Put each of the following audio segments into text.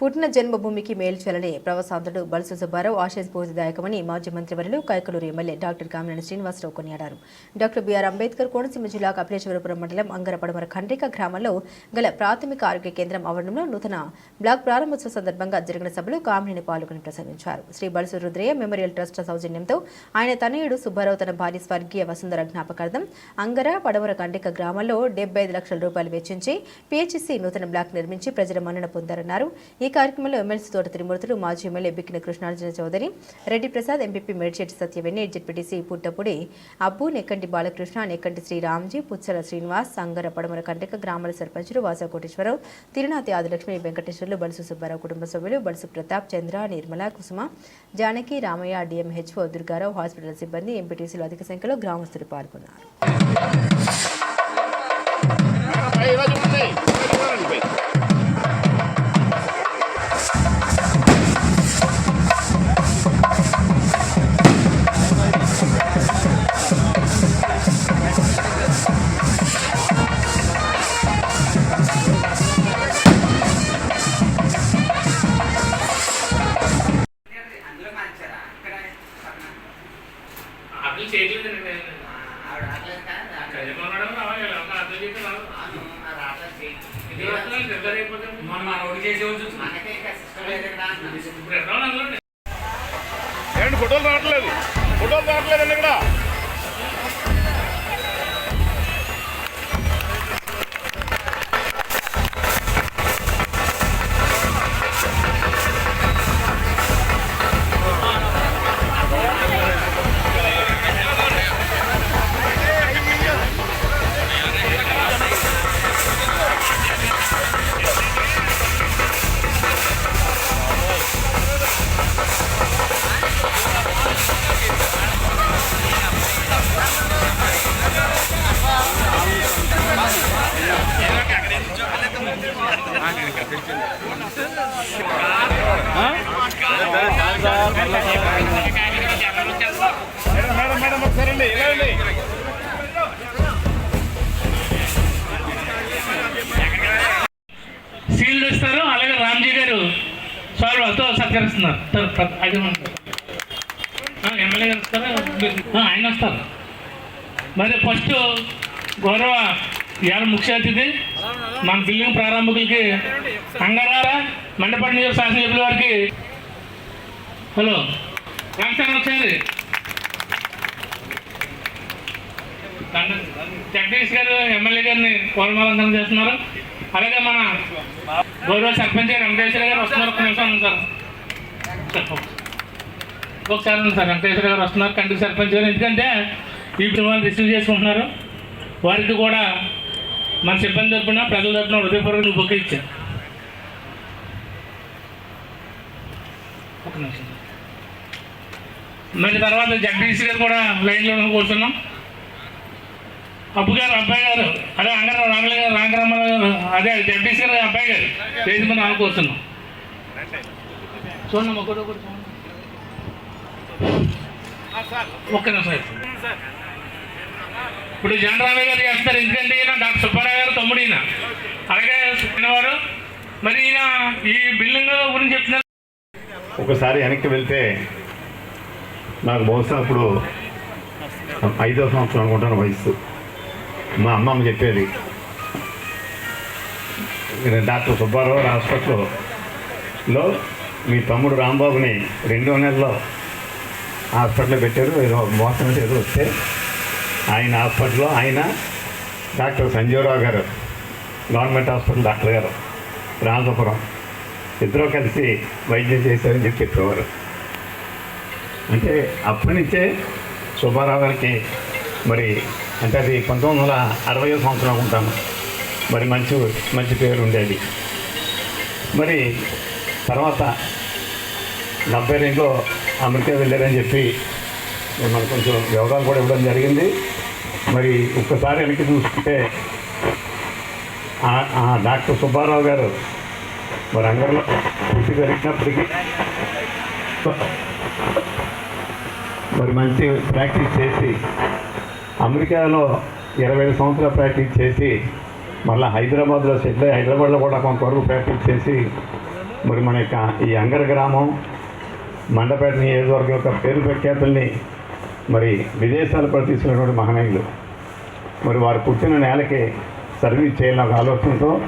పుట్టిన జన్మభూమికి మేలు చేయాలని ప్రవాసాంధ్రుడు బల్సు సుబ్బారావు ఆశయస్ఫూర్తిదాయకమని మాజీ మంత్రివర్యులు కైకలూరు ఎమ్మెల్యే డాక్టర్ కామినేని శ్రీనివాసరావు కొనియాడారు. డాక్టర్ బిఆర్ అంబేద్కర్ కోనసీమ జిల్లా కపిలేశ్వరపురం మండలం అంగరపడమర ఖండ్రిక గ్రామంలో గల ప్రాథమిక ఆరోగ్య కేంద్రం ఆవరణంలో నూతన బ్లాక్ ప్రారంభోత్సవ సందర్భంగా జరిగిన సభలో కామినేని పాల్గొని ప్రసంగించారు. శ్రీ బలసు రుద్రయ్య మెమోరియల్ ట్రస్ట్ సౌజన్యంతో ఆయన తనయుడు సుబ్బారావు తన భార్య స్వర్గీయ వసుంధర జ్ఞాపకార్థం అంగర పడమర ఖండ్రిక గ్రామంలో డెబ్బై ఐదు లక్షల రూపాయలు వెచ్చించి పిహెచ్సి నూతన బ్లాక్ నిర్మించి ప్రజల మన్నన పొందారన్నారు. ఈ ఈ కార్యక్రమంలో ఎమ్మెల్సీ తోట త్రిమూర్తులు మాజీ MLA Bikkina Krishnarjuna Chowdary Reddy Prasad MPP Medchetti Satyaveni ZPTC Puttapudi Abbu Nekkanti Balakrishna Nekkanti Sriramji Puchala Srinivas Sangara Padamara Kantaka గ్రామాల సర్పంచులు వాసా కోటేశ్వరరావు తిరునాతి ఆదిలక్ష్మి వెంకటేశ్వర్లు బలుసు సుబ్బారావు కుటుంబ సభ్యులు బలుసు ప్రతాప్ చంద్ర నిర్మల కుసుమ జానకి రామయ్య డిఎంహెచ్ఓ దుర్గారావు హాస్పిటల్ సిబ్బంది ఎంపీటీసీలు అధిక సంఖ్యలో గ్రామస్తులు పాల్గొన్నారు. ఎక్కడ ఉన్నాను ఏంటి ఫోటోలు రావట్లేదు. ఫోటోలు రావట్లేదండి ఇక్కడ. సీల్డ్ ఇస్తారు. అలాగే రామ్జీ గారు సార్ వాళ్ళతో సత్కరిస్తున్నారు సార్, అది ఎమ్మెల్యే గారు వస్తారు? ఆయన వస్తారు. మరి ఫస్ట్ గౌరవ ఇవాళ ముఖ్య అతిథి మన బిల్డింగ్ ప్రారంభకులకి అంగరార మండపడి నియోజక శాసనసభ్యుల వారికి. హలో. నమస్కారం ఒకసారి జగదీష్ గారు ఎమ్మెల్యే గారిని పూర్వమాలందనం చేస్తున్నారు. అలాగే మన గౌరవ సర్పంచ్ గారు వెంకటేశ్వర గారు వస్తున్నారు. ఒక నిమిషం ఉంది సార్. ఒకసారి ఉంది సార్ వెంకటేశ్వర గారు వస్తున్నారు. కంటి సర్పంచ్ గారు ఎందుకంటే ఈ వాళ్ళు రిసీవ్ చేసుకుంటున్నారు. వారికి కూడా మన సిబ్బంది తరపున ప్రజల తరపున హృదయపూర్వక బుక్ ఇచ్చారు. ఒక నిమిషం. మరి తర్వాత జగదీష్ గారు కూడా లైన్లో కూర్చున్నాం. అప్పు గారు అబ్బాయి గారు అదే అంగర రామల గారు రామరామారావు గారు అదే జగదీష్ గారు అబ్బాయి గారు. చేసి మనం ఆడుకోతున్నాం చూడండి ఒకటి ఒకటి ఒక్క నిమిషం ఇప్పుడు జనరామయ్య గారు చేస్తారు ఎందుకంటే ఈయన డాక్టర్ సుబ్బారావు గారు తమ్ముడు ఈయన. అలాగే చిన్నవాడు మరి ఈయన ఈ బిల్డింగ్ గురించి చెప్తున్నారు. ఒకసారి వెనక్కి వెళ్తే నాకు బహుశా అప్పుడు ఐదో సంవత్సరం అనుకుంటాను వయసు మా అమ్మమ్మ చెప్పేది. డాక్టర్ సుబ్బారావు హాస్పిటల్లో. మీ తమ్ముడు రాంబాబుని రెండో నెలలో హాస్పిటల్లో పెట్టారు. ఏదో మోసం ఏదో వస్తే ఆయన హాస్పిటల్లో ఆయన డాక్టర్ సంజీవరావు గారు గవర్నమెంట్ హాస్పిటల్ డాక్టర్ గారు రాజపురం ఇద్దరూ కలిసి వైద్యం చేశారని చెప్పి చెప్పేవారు. అంటే అప్పటి నుంచే సుబ్బారావు గారికి మరి అంటే అది పంతొమ్మిది వందల అరవై సంవత్సరం అనుకుంటాను మరి మంచి మంచి పేరు ఉండేది. మరి తర్వాత డెబ్బై రెండులో అమెరికా వెళ్ళారని చెప్పి మరి మనకు కొంచెం వివరాలు కూడా ఇవ్వడం జరిగింది. మరి ఒక్కసారి వెనక్కి చూసుకుంటే డాక్టర్ సుబ్బారావు గారు మరి అందరిలో కృషి జరిగినప్పటికీ మరి మంచి ప్రాక్టీస్ చేసి అమెరికాలో ఇరవై ఐదు సంవత్సరాలు ప్రాక్టీస్ చేసి మళ్ళీ హైదరాబాద్లో సెటిల్ అయ్యి హైదరాబాద్లో కూడా కొంతవరకు ప్రాక్టీస్ చేసి మరి మన యొక్క ఈ అంగర గ్రామం మండపేట నియోజకవర్గం యొక్క పేరు ప్రఖ్యాతుల్ని మరి విదేశాలు ప్రతిస్తున్నటువంటి మహనీయులు. మరి వారు పుట్టిన నేలకి సర్వీస్ చేయాలని ఒక ఆలోచనతో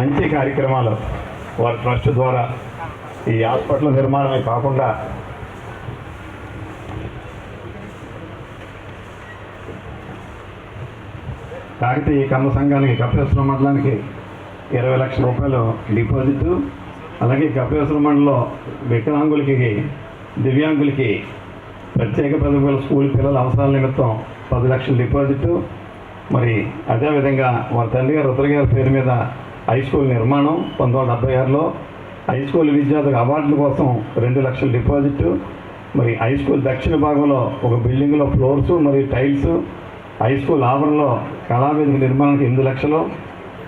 మంచి కార్యక్రమాలు వారి ట్రస్ట్ ద్వారా ఈ హాస్పిటల్ నిర్మాణమే కాకుండా కాకతీయ కమ్మ సంఘానికి కపిలేశ్వరం మండలానికి ఇరవై లక్షల రూపాయలు డిపాజిట్. అలాగే కపిలేశ్వరం మండలం వికలాంగులకి దివ్యాంగులకి ప్రత్యేక పదవుల స్కూల్ పిల్లల అవసరాల నిమిత్తం పది లక్షల డిపాజిట్. మరి అదేవిధంగా వాళ్ళ తండ్రి గారు రుద్ర గారి పేరు మీద హై స్కూల్ నిర్మాణం పంతొమ్మిది వందల డెబ్బై ఆరులో. హై స్కూల్ విద్యార్థుల అవార్డుల కోసం రెండు లక్షల డిపాజిట్. మరి హై స్కూల్ దక్షిణ భాగంలో ఒక బిల్డింగ్లో ఫ్లోర్స్ మరియు టైల్స్. హై స్కూల్ ఆవరణలో కళావేదిక నిర్మాణానికి ఎనిమిది లక్షలు.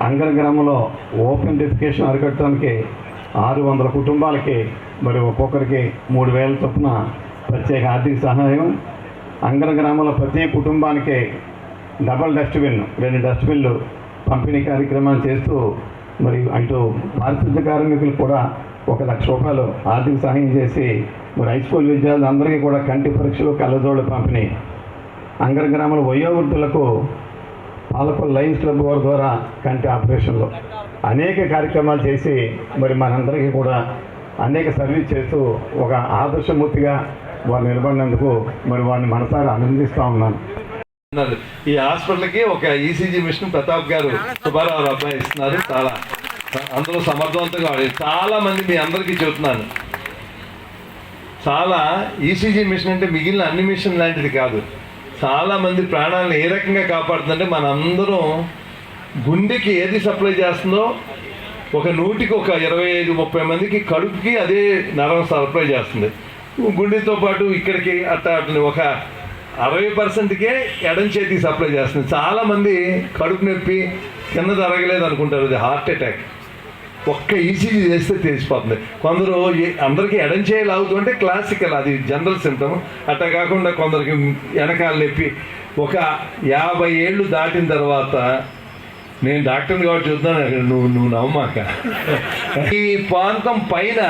అంగర గ్రామంలో ఓపెన్ డెఫికేషన్ అరికట్టడానికి ఆరు వందల కుటుంబాలకి మరి ఒక్కొక్కరికి మూడు వేల చొప్పున ప్రత్యేక ఆర్థిక సహాయం. అంగర గ్రామంలో ప్రతి కుటుంబానికి డబల్ డస్ట్బిన్ రెండు డస్ట్బిన్లు పంపిణీ కార్యక్రమాలు చేస్తూ మరి అటు పారిశుద్ధ్య కార్మికులు కూడా ఒక లక్ష రూపాయలు ఆర్థిక సహాయం చేసి మరి హై స్కూల్ విద్యార్థులు అందరికీ కూడా కంటి పరీక్షలు కళ్ళజోళ్ళు పంపిణీ. అంగర గ్రామాల వయోవృద్ధులకు పాలకొల్ లయన్స్ క్లబ్ వారి ద్వారా కంటి ఆపరేషన్లు. అనేక కార్యక్రమాలు చేసి మరి మనందరికీ కూడా అనేక సర్వీస్ చేస్తూ ఒక ఆదర్శమూర్తిగా వారు నిలబడినందుకు మరి వారిని మనసారి అభినందిస్తూ ఉన్నాను. ఈ హాస్పిటల్కి ఒక ఈసీజీ మిషన్ ప్రతాప్ గారు సుబ్బారావు అబ్బాయి ఇస్తున్నారు. చాలా అందరూ సమర్థవంతంగా చాలా మంది మీ అందరికీ చెబుతున్నాను. చాలా ఈసీజీ మిషన్ అంటే మిగిలిన అన్ని మిషన్ లాంటిది కాదు. చాలామంది ప్రాణాలను ఏ రకంగా కాపాడుతుందంటే మనందరం గుండెకి ఏది సప్లై చేస్తుందో ఒక నూటికి ఒక ఇరవై ఐదు ముప్పై మందికి కడుపుకి అదే నరం సప్లై చేస్తుంది. గుండెతో పాటు ఇక్కడికి అట్లా ఒక అరవై పర్సెంట్కే ఎడం చేతికి సప్లై చేస్తుంది. చాలామంది కడుపు నొప్పి కింద జరగలేదు అనుకుంటారు. అది హార్ట్ అటాక్. ఒక్క ఈసీజీ చేస్తే తెలిసిపోతుంది. కొందరు ఏ- అందరికీ ఎడం చేయాలి అవుతుంటే క్లాసికల్ అది జనరల్ సిమ్టమ్ అట్లా కాకుండా కొందరికి వెనకాల నొప్పి ఒక యాభై ఏళ్ళు దాటిన తర్వాత నేను డాక్టర్ని కాబట్టి చూద్దాను నువ్వు నువ్వు నమ్మమాక ఈ ప్రాంతం పైన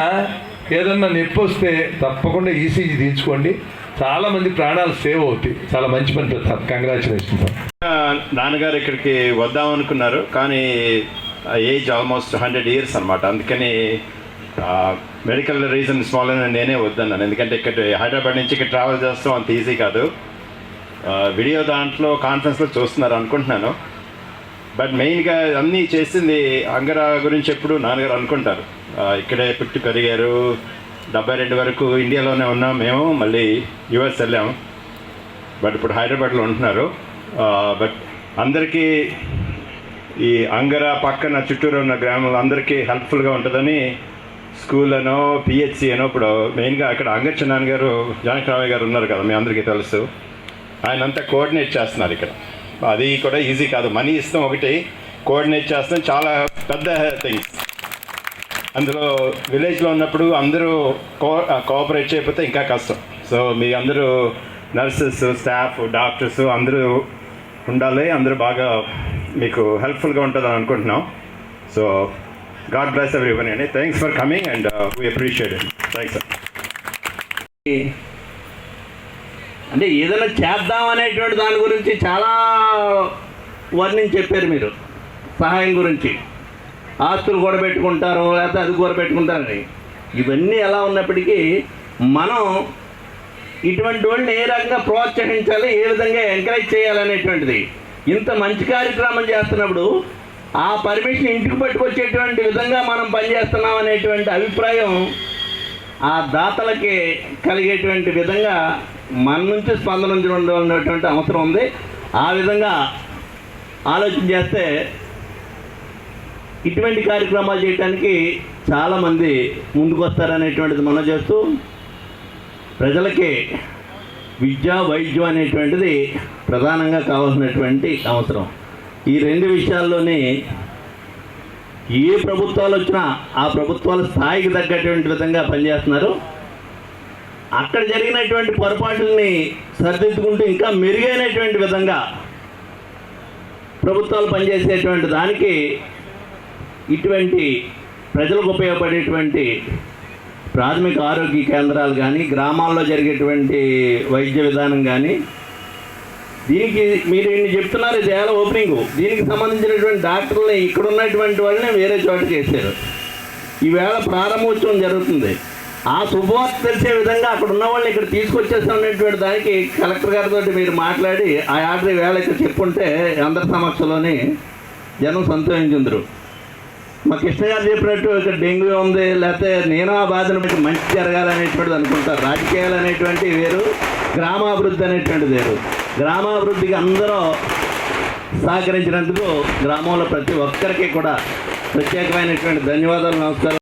ఏదన్నా నొప్పి వస్తే తప్పకుండా ఈసీజీ తీసుకోండి చాలా మంది ప్రాణాలు సేవ్ అవుతాయి. చాలా మంచి పని పెడతారు కంగ్రాచులేషన్ నాన్నగారు ఇక్కడికి వద్దాం అనుకున్నారు. కానీ ఏజ్ ఆల్మోస్ట్ హండ్రెడ్ ఇయర్స్ అనమాట అందుకని మెడికల్ స్మాల్ అని నేనే వద్దన్నాను. ఎందుకంటే ఇక్కడ హైదరాబాద్ నుంచి ఇక్కడ ట్రావెల్ చేస్తాం అంత ఈజీ కాదు. వీడియో దాంట్లో కాన్ఫరెన్స్లో చూస్తున్నారు అనుకుంటున్నాను. బట్ మెయిన్గా అన్నీ చేసింది అంగరా గురించి ఎప్పుడు నాన్నగారు అనుకుంటారు. ఇక్కడే పుట్టి పెరిగారు. డెబ్బై రెండు వరకు ఇండియాలోనే ఉన్నాం మేము మళ్ళీ యుఎస్ వెళ్ళాము బట్ ఇప్పుడు హైదరాబాద్లో ఉంటున్నారు. బట్ అందరికీ ఈ అంగర పక్కన చుట్టూరు ఉన్న గ్రామంలో అందరికీ హెల్ప్ఫుల్గా ఉంటుందని స్కూల్ అనో పిహెచ్సి అనో ఇప్పుడు మెయిన్గా అక్కడ అంగచ్చ గారు జానకరామయ్య గారు ఉన్నారు కదా మీ అందరికీ తెలుసు. ఆయన అంతా కోఆర్డినేట్ చేస్తున్నారు ఇక్కడ. అది కూడా ఈజీ కాదు. మనీ ఇస్తాం ఒకటి కోఆర్డినేట్ చేస్తాం. చాలా పెద్ద థింగ్స్ అందులో విలేజ్లో ఉన్నప్పుడు అందరూ కో కోఆపరేట్ చేయకపోతే ఇంకా కష్టం. సో మీ అందరూ నర్సెస్ స్టాఫ్ డాక్టర్స్ అందరూ ఉండాలి. అందరూ బాగా మీకు హెల్ప్ఫుల్గా ఉంటుందని అనుకుంటున్నాం. So god bless every one అండి thanks for coming and we appreciate thanks sir అంటే ఏదైనా చేద్దాం అనేటువంటి దాని గురించి చాలా వర్ణించి చెప్పారు మీరు. సహాయం గురించి. ఆస్తులు కూడా పెట్టుకుంటారు లేకపోతే అది కూడా పెట్టుకుంటారని. ఇవన్నీ ఎలా ఉన్నప్పటికీ మనం ఇటువంటి వాళ్ళని ఏ రకంగా ప్రోత్సహించాలి ఏ విధంగా ఎంకరేజ్ చేయాలనేటువంటిది ఇంత మంచి కార్యక్రమం చేస్తున్నప్పుడు ఆ పర్మిషన్ ఇంటికి పట్టుకొచ్చేటువంటి విధంగా మనం పనిచేస్తున్నాం అనేటువంటి అభిప్రాయం ఆ దాతలకి కలిగేటువంటి విధంగా మన నుంచి స్పందన ఉండవలసినటువంటి అవసరం ఉంది. ఆ విధంగా ఆలోచన చేస్తే ఇటువంటి కార్యక్రమాలు చేయడానికి చాలామంది ముందుకు వస్తారనేటువంటిది మనం చేస్తూ ప్రజలకి విద్య వైద్యం అనేటువంటిది ప్రధానంగా కావాల్సినటువంటి అవసరం ఈ రెండు విషయాల్లోనే ఏ ప్రభుత్వాలు వచ్చినా ఆ ప్రభుత్వాల స్థాయికి తగ్గటువంటి విధంగా పనిచేస్తున్నారు. అక్కడ జరిగినటువంటి పొరపాటుల్ని సరిదిద్దుకుంటూ ఇంకా మెరుగైనటువంటి విధంగా ప్రభుత్వాలు పనిచేసేటువంటి దానికి ఇటువంటి ప్రజలకు ఉపయోగపడేటువంటి ప్రాథమిక ఆరోగ్య కేంద్రాలు కానీ గ్రామాల్లో జరిగేటువంటి వైద్య విధానం కానీ దీనికి మీరు ఇన్ని చెప్తున్నారు ఇది ఎలా ఓపెనింగ్ దీనికి సంబంధించినటువంటి డాక్టర్ని ఇక్కడ ఉన్నటువంటి వాళ్ళని వేరే చోటకి వేసారు ఈవేళ ప్రారంభోత్సవం జరుగుతుంది. ఆ శుభవార్త తెలిసే విధంగా అక్కడ ఉన్న వాళ్ళని ఇక్కడ తీసుకొచ్చేస్తున్నటువంటి దానికి కలెక్టర్ గారితో మీరు మాట్లాడి ఆ ఆర్డర్ వేళ ఇక్కడ చెప్పుంటే అందరి సమక్షంలోనే జనం సంతోషించుందరు. మా కృష్ణ గారు చెప్పినట్టు ఇక్కడ డెంగ్యూ ఉంది లేకపోతే నేను ఆ బాధను బట్టి మంచి జరగాలనేటువంటిది అనుకుంటారు. రాజకీయాలు అనేటువంటి వేరు. గ్రామాభివృద్ధి అనేటువంటిది వేరు గ్రామాభివృద్ధికి అందరూ సహకరించినందుకు గ్రామంలో ప్రతి ఒక్కరికి కూడా ప్రత్యేకమైనటువంటి ధన్యవాదాలు నమస్కారం